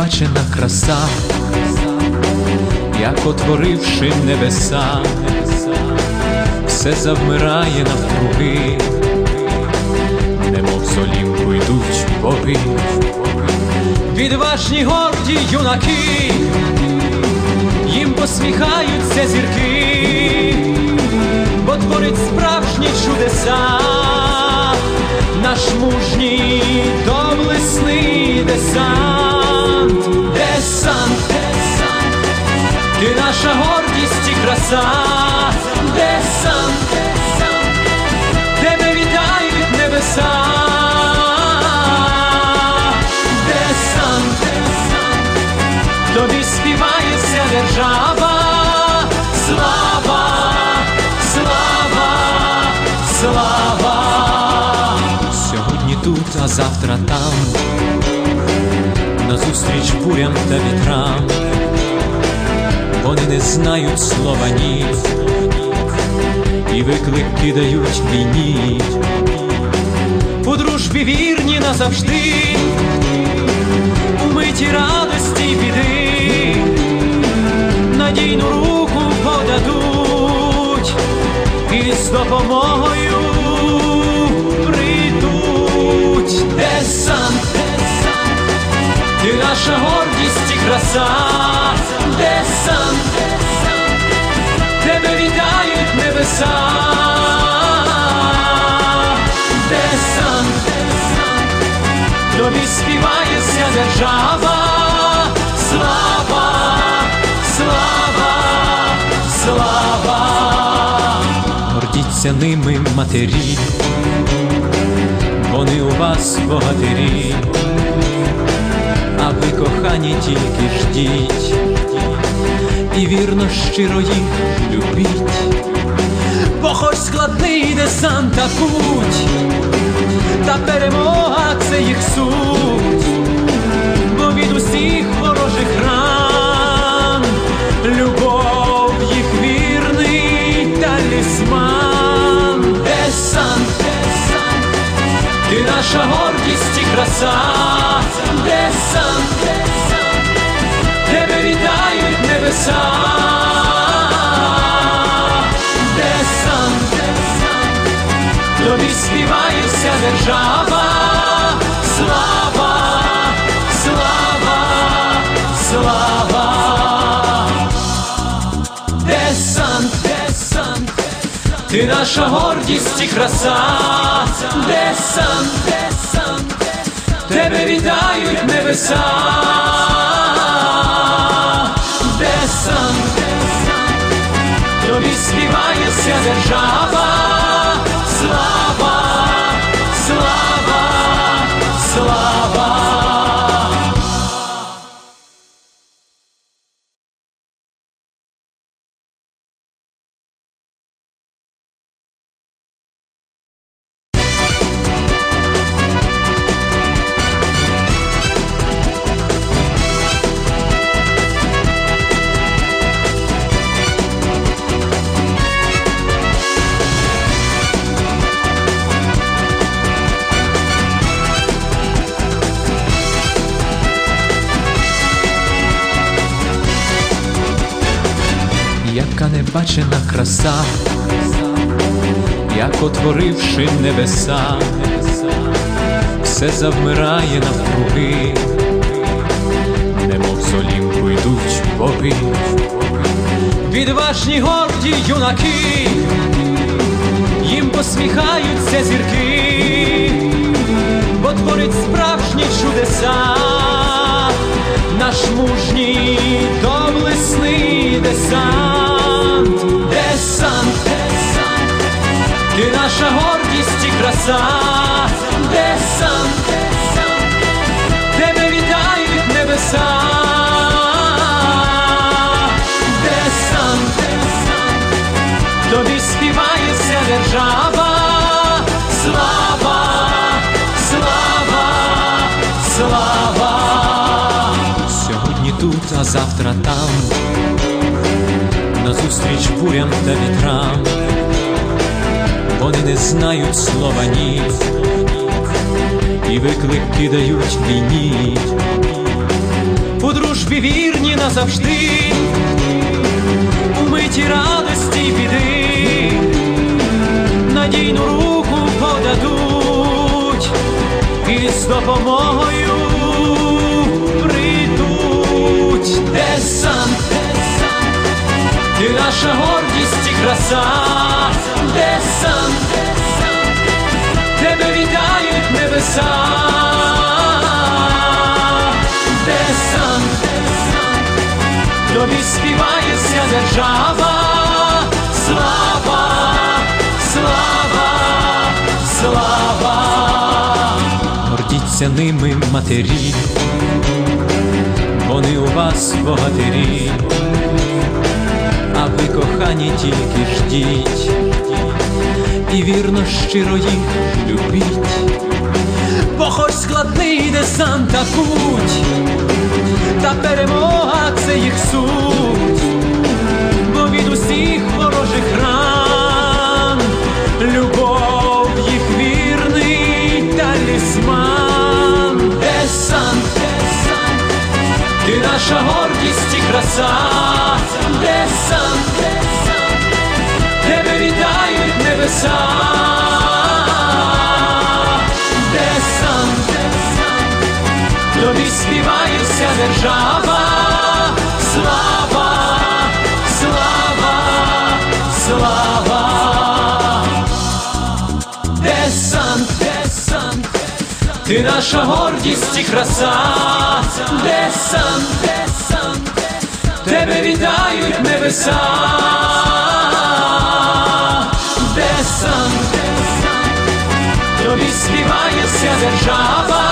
небачена краса, як отворивши небеса, все завмирає навкруги, немов з йдуть боги, відважні горді юнаки, їм посміхаються зірки, бо творить справжні чудеса, наш мужній наша гордість і краса, десант, десант, тебе вітають небеса, десант, десант, тобі співає вся держава, слава, слава, слава. Сьогодні тут, а завтра там, назустріч бурям та вітрам, вони не знають слова ні, і виклик кидають війні, у дружбі вірні назавжди, у миті радості біди, надійну руку подадуть. І з допомогою прийдуть. Десант, ти наша гордість і краса, десант, тебе вітають небеса. Десант, десант, тобі співає вся держава, слава, слава, слава, гордіться ними матері, вони у вас богатирі, а ви кохані тільки ждіть, і вірно щиро їх любіть, бо хоч складний десант та путь, та перемога це їх суть, бо від усіх ворожих ран, любов їх вірний талісман, десант, десант, ти наша гордість і краса, десант, небеса, десант, десант, тобі співає вся держава, слава, слава, слава, десант, десант, ти наша гордість і краса, десант, десант, тебе вітають небеса, десант, тобі співає вся держава, небачена краса, як отворивши небеса, все завмирає навкруги, немов з йдуть боги, відважні горді юнаки, їм посміхаються зірки, бо творить справжні чудеса, наш мужній доблесний десант, ти наша гордість і краса, десант, десант, тебе вітають небеса, десант, десант, тобі співає держава, слава, слава, слава. Сьогодні тут, а завтра там, назустріч бурям та вітрам, вони не знають слова ні, і виклик кидають війні, у дружбі вірні назавжди, у миті радості біди, надійну руку подадуть. І з допомогою прийдуть. Десант, ти наша гордість і краса, десант, тебе вітають небеса, десант, тобі співає держава, слава, слава, слава, гордіться ними матері, вони у вас богатирі, ви кохані тільки ждіть. І вірно щиро їх любіть, бо хоч складний десант та путь, та перемога це їх суть, бо від усіх ворожих ран любов їх вірний талісман. Десант, ти наша гордість і краса, тобі співає вся держава, слава, слава, слава, десант, десант, ти наша гордість і краса, десант, десант, тебе вітають небеса, десант, тобі співає вся держава,